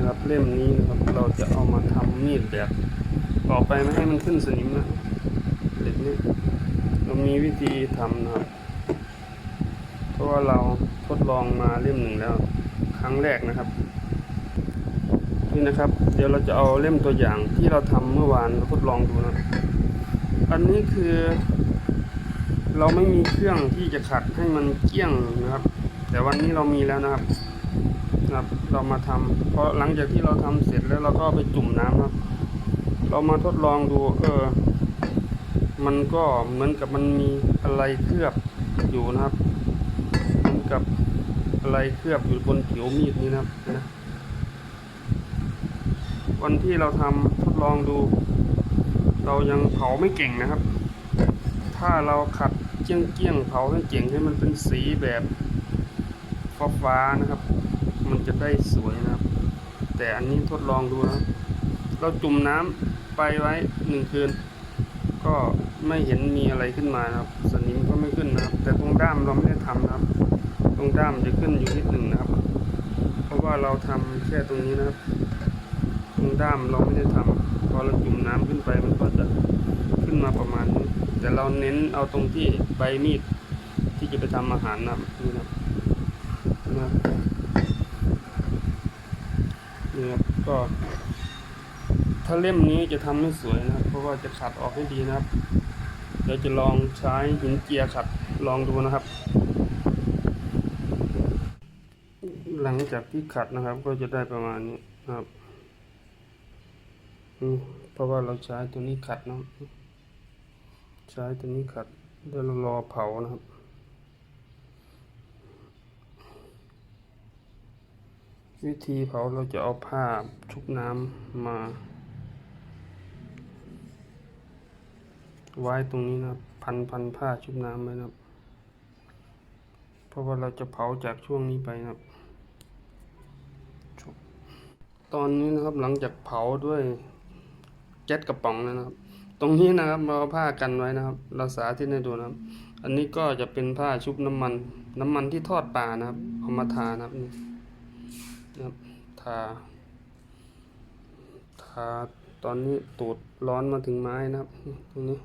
นะครับเล่มนี้นะครับเราจะเอามาทำมีดแบบต่อไปไม่ให้มันขึ้นสนิมนะเหล็กนี่เรามีวิธีทำนะครับ เพราะว่าเราทดลองมาเล่มหนึ่งแล้ว ครั้งแรกนะครับ นี่นะครับ เดี๋ยวเราจะเอาเล่มตัวอย่างที่เราทำเมื่อวานเราทดลองดูนะอันนี้คือ เราไม่มีเครื่องที่จะขัดให้มันเกี้ยงนะครับ แต่วันนี้เรามีแล้วนะครับ นะครับ เรามาทำเพราะหลังจากที่เราทำเสร็จแล้วเราก็ไปจุ่มน้ำครับ เรามาทดลองดู เออ มันก็เหมือนกับมันมีอะไรเคลือบอยู่นะครับเหมือนกับอะไรเคลือบอยู่บนผิวมีดนี้นะครับนะวันที่เราทำทดลองดู เรายังเผาไม่เก่งนะครับ ถ้าเราขัดเจี้ยงเจี้ยงๆเผาให้เก่งให้มันเป็นสีแบบฟ้าฟ้าๆนะครับ มันจะได้สวยนะครับ แต่อันนี้ทดลองดูนะเราจุ่มน้ำไปไว้หนึ่งคืน ก็ไม่เห็นมีอะไรขึ้นมานะครับ สนิมก็ไม่ขึ้นนะครับ แต่ตรงด้ามเราไม่ได้ทำนะครับ ตรงด้ามจะขึ้นอยู่นิดหนึ่งนะครับ เพราะว่าเราทำแค่ตรงนี้นะครับ ตรงด้ามเราไม่ได้ทำพอเราจุ่มน้ำขึ้นไปมันก็จะขึ้นมาประมาณนี้แต่เราเน้นเอาตรงที่ใบมีดที่จะไปทำอาหารนะครับนี่นะครับนะครับนี่ครับ ก็ ถ้าเล่มนี้จะทำไม่สวยนะครับ เพราะว่าจะขัดออกให้ดีนะครับ เดี๋ยวจะลองใช้หินเจียขัดลองดูนะครับ หลังจากที่ขัดนะครับ ก็จะได้ประมาณนี้ครับอืเพราะว่าเราใช้ตัวนี้ขัดนะใช้ตัวนี้ขัดเดี๋ยวเรารอเผานะครับ วิธีเผาเราจะเอาผ้าชุบน้ำมา ไว้ตรงนี้นะพันพันผ้าชุบน้ำไว้นะเพราะว่าเราจะเผาจากช่วงนี้ไปนะตอนนี้นะครับหลังจากเผาด้วยแก๊สกระป๋องนะครับ ตรงนี้นะครับเราผ้ากันไว้นะครับ เราสาธิตให้ดูนะครับ อันนี้ก็จะเป็นผ้าชุบน้ำมัน น้ำมันที่ทอดปลานะครับเอามาทานะครับ นะครับทาทาตอนนี้ตูดร้อนมาถึงไม้นะครับ ตรงนี้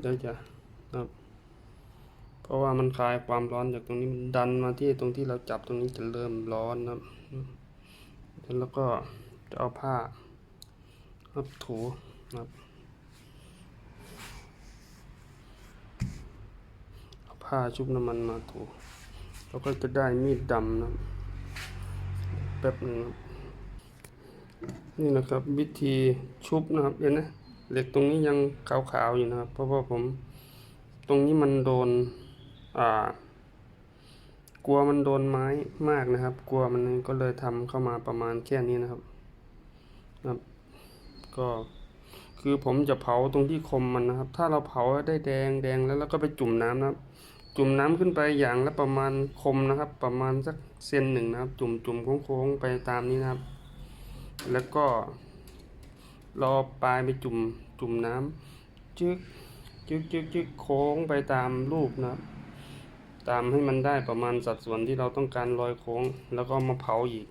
เดี๋ยวจะนะครับ เพราะว่ามันคลายความร้อนจากตรงนี้มันดันมาที่ตรงที่เราจับตรงนี้จะเริ่มร้อนนะครับแล้วก็จะเอาผ้าครับถูนะครับเอาผ้าชุบน้ำมันมาถู แล้วก็จะได้มีดดำนะครับ แป๊บนึงครับนี่นะครับ วิธีชุบนะครับเห็นนะเหล็กตรงนี้ยังขาวๆอยู่นะครับ เพราะว่าผมตรงนี้มันโดนอ่ากลัวมันโดนไม้มากนะครับ กลัวมันก็เลยทำเข้ามาประมาณแค่นี้นะครับนะครับ ก็คือผมจะเผาตรงที่คมมันนะครับ ถ้าเราเผาได้แดงแดงแล้วเราก็ไปจุ่มน้ำนะครับ จุ่มน้ำขึ้นไปอย่างละประมาณคมนะครับ ประมาณสักเซนหนึ่งนะครับ จุ่มจุ่มโค้งๆไปตามนี้นะครับ แล้วก็รอปลายไปจุ่มจุ่มน้ำจึกจึกจึกจึกโค้งไปตามรูปนะครับ ตามให้มันได้ประมาณสัดส่วนที่เราต้องการรอยโค้ง แล้วก็มาเผาอีก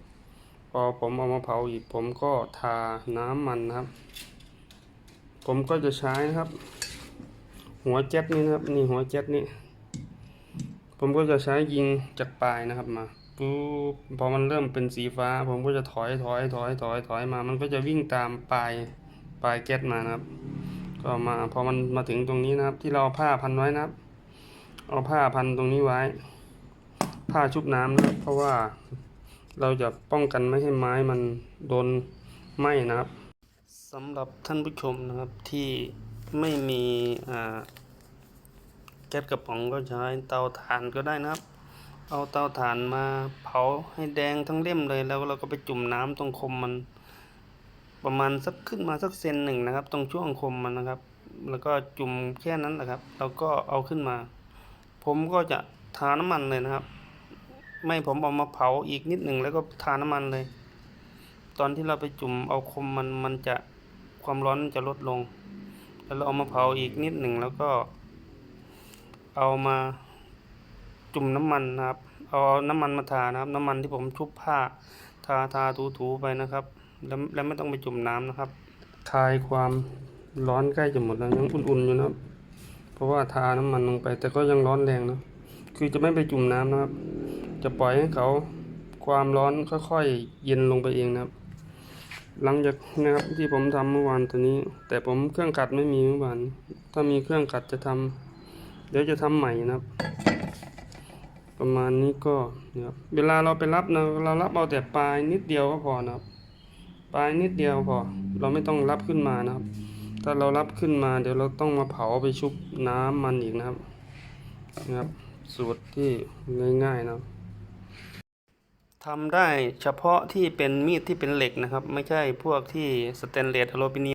พอผมเอามาเผาอีก ผมก็ทาน้ำมันนะครับ ผมก็จะใช้นะครับ หัวแจ็ตนี่นะครับ นี่หัวแจ็ตนี่ ผมก็จะใช้ยิงจากปลายนะครับมาปุ๊บพอมันเริ่มเป็นสีฟ้า ผมก็จะถอยถอยถอยถอยถอยมา มันก็จะวิ่งตามปลายปลายแก๊สมานะครับ ก็มาพอมันมาถึงตรงนี้นะครับ ที่เราผ้าพันไว้นะครับ เอาผ้าพันตรงนี้ไว้ ผ้าชุบน้ำนะครับ เพราะว่าเราจะป้องกันไม่ให้ไม้มันโดนไหม้นะครับสำหรับท่านผู้ชมนะครับที่ไม่มีอ่า แก๊สกระป๋องก็ใช้เตาถ่านก็ได้นะครับ เอาเตาถ่านมาเผาให้แดงทั้งเล่มเลยแล้วเราก็ไปจุ่มน้ำตรงคมมัน ประมาณสักขึ้นมาสักเซนหนึ่งนะครับ ตรงช่วงคมมันนะครับ แล้วก็จุ่มแค่นั้นแหละครับแล้วก็เอาขึ้นมา ผมก็จะทาน้ำมันเลยนะครับ ไม่ผมเอามาเผาอีกนิดหนึ่งแล้วก็ทาน้ำมันเลย ตอนที่เราไปจุ่มเอาคมมันมันจะความร้อนจะลดลง แล้วเราเอามาเผาอีกนิดหนึ่งแล้วก็ เอามาจุ่มน้ำมันนะครับ เอาน้ำมันมาทานะครับ น้ำมันที่ผมชุบผ้า ทาทาถูถูไปนะครับ แล้วแล้วไม่ต้องไปจุ่มน้ำนะครับคลายความร้อนใกล้จะหมดแล้วยังอุ่นๆอยู่นะครับ เพราะว่าทาน้ำมันลงไป แต่ก็ยังร้อนแรงนะคือจะไม่ไปจุ่มน้ำนะครับ จะปล่อยให้เขาความร้อนค่อยๆเย็นลงไปเองนะครับ หลังจากนะครับที่ผมทำเมื่อวานตัวนี้ แต่ผมเครื่องขัดไม่มีเมื่อวานถ้ามีเครื่องขัดจะทำ เดี๋ยวจะทำใหม่นะครับ ประมาณนี้ก็นะครับเวลาเราไปรับนะเรารับเอาแต่ปลายนิดเดียวก็พอนะครับ ปลายนิดเดียวพอ เราไม่ต้องรับขึ้นมานะครับ ถ้าเรารับขึ้นมา เดี๋ยวเราต้องมาเผาไปชุบน้ำมันอีกนะครับนะครับ สูตรที่ง่ายๆนะครับทำได้เฉพาะที่เป็นมีดที่เป็นเหล็กนะครับ ไม่ใช่พวกที่สแตนเลสอลูมิเนียม